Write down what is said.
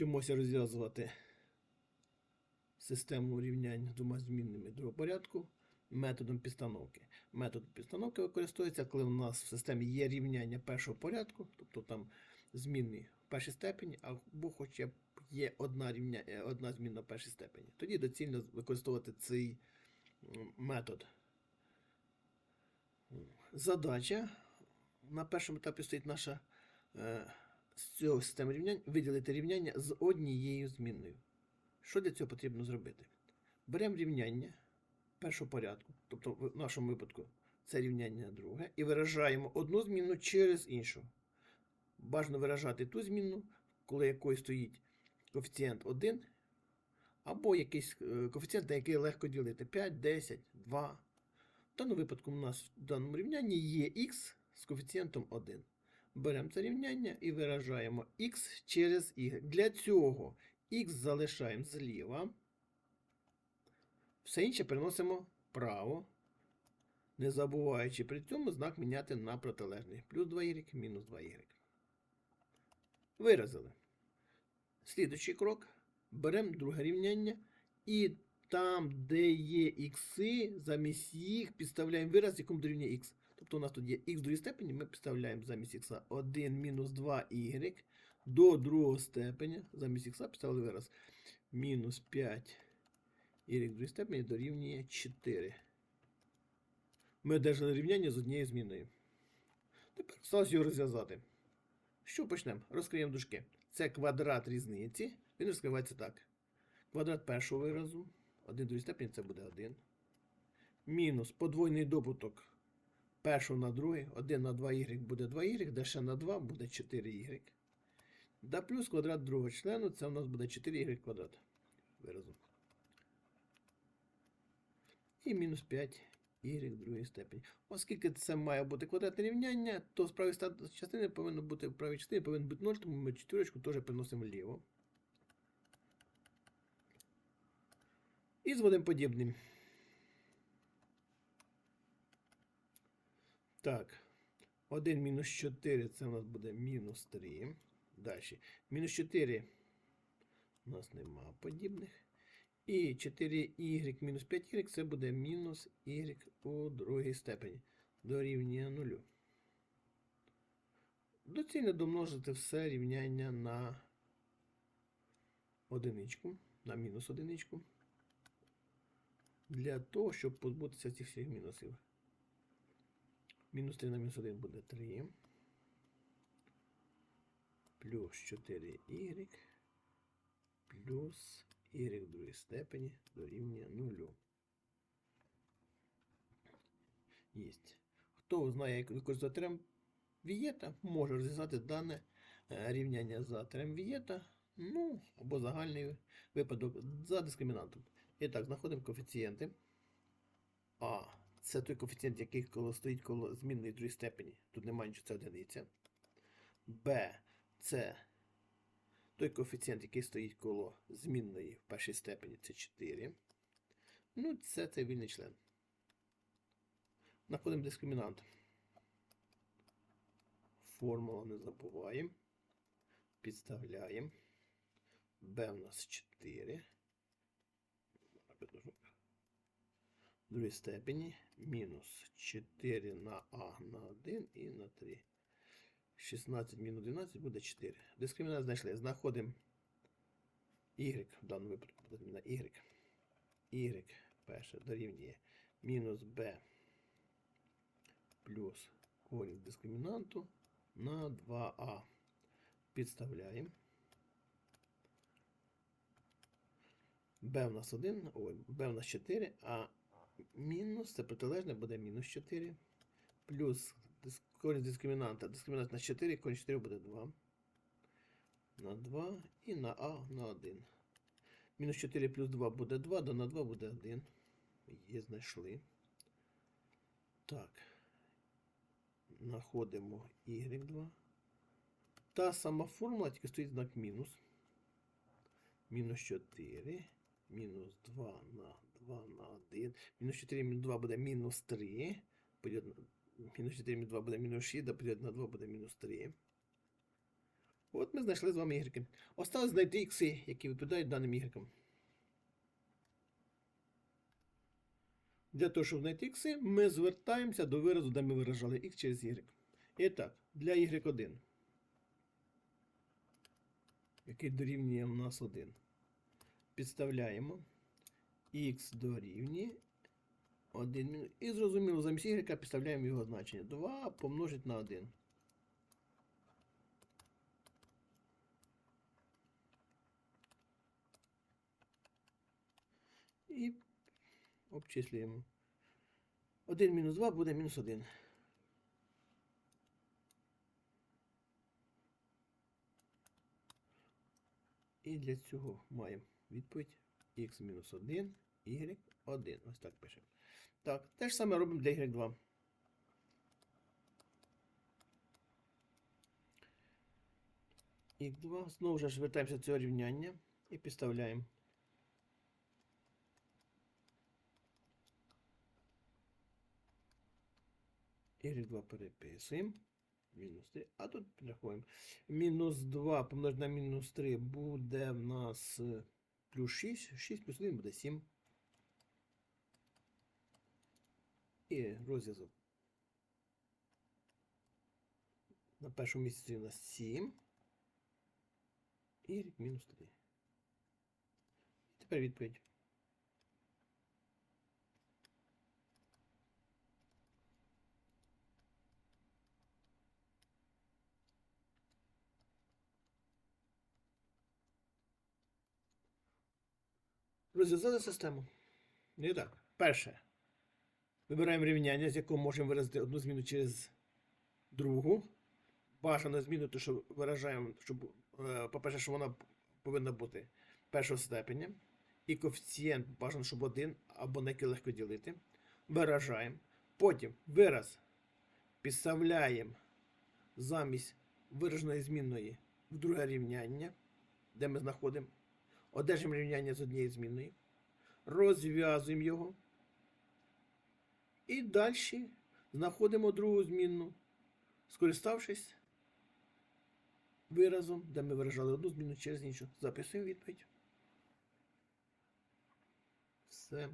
вчимося розв'язувати систему рівнянь з двома змінними другого порядку методом підстановки. Метод підстановки використовується, коли у нас в системі є рівняння першого порядку, тобто там змінні в першій степені, або хоча б є одна, рівня, е, одна змінна в першій степені. Тоді доцільно використовувати цей метод. Задача на першому етапі стоїть наша е, з цього системи рівнянь виділити рівняння з однією змінною. Що для цього потрібно зробити? Беремо рівняння першого порядку, тобто в нашому випадку це рівняння друге, і виражаємо одну змінну через іншу. Бажано виражати ту змінну, коли якої стоїть коефіцієнт 1, або якийсь е, коефіцієнт, на який легко ділити 5, 10, 2. В даному випадку у нас в даному рівнянні є х з коефіцієнтом 1. Беремо це рівняння і виражаємо х через y. Для цього х залишаємо зліва. Все інше переносимо вправо, не забуваючи при цьому знак міняти на протилежний. Плюс 2y, мінус 2y. Виразили. Слідуючий крок. Беремо друге рівняння і там, де є ікси, замість їх підставляємо вираз, якому дорівнює х. Тобто у нас тут є х в другій степені, ми підставляємо замість х 1 мінус 2y до другого степеня. Замість х підставили вираз мінус 5 y в другій степені дорівнює 4. Ми одержали рівняння з однією зміною. Тепер залишилось його розв'язати. Що почнемо? Розкриємо дужки. Це квадрат різниці. Він розкривається так. Квадрат першого виразу. 1 другій степені це буде 1. Мінус подвойний добуток першого на другий. 1 на 2y буде 2y, де ще на 2 буде 4y. Да плюс квадрат другого члену, це у нас буде 4y квадрат виразу. І мінус 5 y в другій степені. Оскільки це має бути квадратне рівняння, то з правої частини повинно бути в правій частині повинен бути 0, тому ми четвірочку теж переносимо вліво. І зводимо подібним. Так. 1 мінус 4 це у нас буде мінус 3. Далі. Мінус 4 у нас нема подібних. І 4y мінус 5y це буде мінус y у другій степені. Дорівнює 0. Доцільно домножити все рівняння на одиничку, на мінус одиничку. Для того, щоб позбутися цих всіх мінусів. Мінус 3 на мінус 1 буде 3. Плюс 4y. Плюс y в другій степені дорівнює 0. Єсть. Хто знає, як використати теорем Вієта, може розв'язати дане е, рівняння за теорем Вієта, ну, або загальний випадок за дискримінантом. І так, знаходимо коефіцієнти. А. Це той коефіцієнт, який коло стоїть коло змінної другій степені. Тут немає нічого, це одиниця. Б. Це той коефіцієнт, який стоїть коло змінної в першій степені, це 4. Ну, це цей вільний член. Знаходимо дискримінант. Формула не забуваємо. Підставляємо. Б у нас 4. В другій степені мінус 4 на А на 1 і на 3. 16 мінус 12 буде 4. Дискримінант знайшли. Знаходимо y, в даному випадку буде зміна y. y перше дорівнює мінус b плюс корінь дискримінанту на 2а. Підставляємо. b у нас 1, ой, b у нас 4, а мінус це протилежне буде мінус 4. Плюс корінь дискримінанта. Дискримінант на 4, корінь 4 буде 2. На 2 і на А на 1. Мінус 4 плюс 2 буде 2, до на 2 буде 1. Є, знайшли. Так. Находимо y2. Та сама формула, тільки стоїть знак мінус. Мінус 4. Мінус 2 на 2 на 1. Мінус 4 мінус 2 буде мінус 3. Поділ на- Мінус 4 мінус 2 буде мінус 6, да поділ на 2 буде мінус 3. От ми знайшли з вами ігреки. Осталось знайти ікси, які відповідають даним ігрекам. Для того, щоб знайти ікси, ми звертаємося до виразу, де ми виражали x через y. І так, для y1, який дорівнює у нас 1, підставляємо x дорівнює 1 мінус. І зрозуміло, замість y підставляємо його значення. 2 помножить на 1. І обчислюємо. 1 мінус 2 буде мінус 1. І для цього маємо відповідь x мінус 1, y 1. Ось так пишемо. Так, те ж саме робимо для y2. y2. Знову ж вертаємося до цього рівняння і підставляємо. y2 переписуємо. Мінус 3. А тут підрахуємо. Мінус 2 помножити на мінус 3 буде в нас плюс 6. 6 плюс 1 буде 7. І розв'язок. На першому місці у нас 7. і мінус 3. Тепер відповідь. Розв'язали систему. Ну і так, перше. Вибираємо рівняння, з якого можемо виразити одну зміну через другу. Бажано зміну, то що виражаємо, щоб, е, по-перше, що вона повинна бути першого степеня. І коефіцієнт бажано, щоб один або на який легко ділити. Виражаємо. Потім вираз підставляємо замість вираженої змінної в друге рівняння, де ми знаходимо Одержимо рівняння з однією зміною, розв'язуємо його. І далі знаходимо другу змінну, скориставшись виразом, де ми виражали одну зміну через іншу. Записуємо відповідь. Все.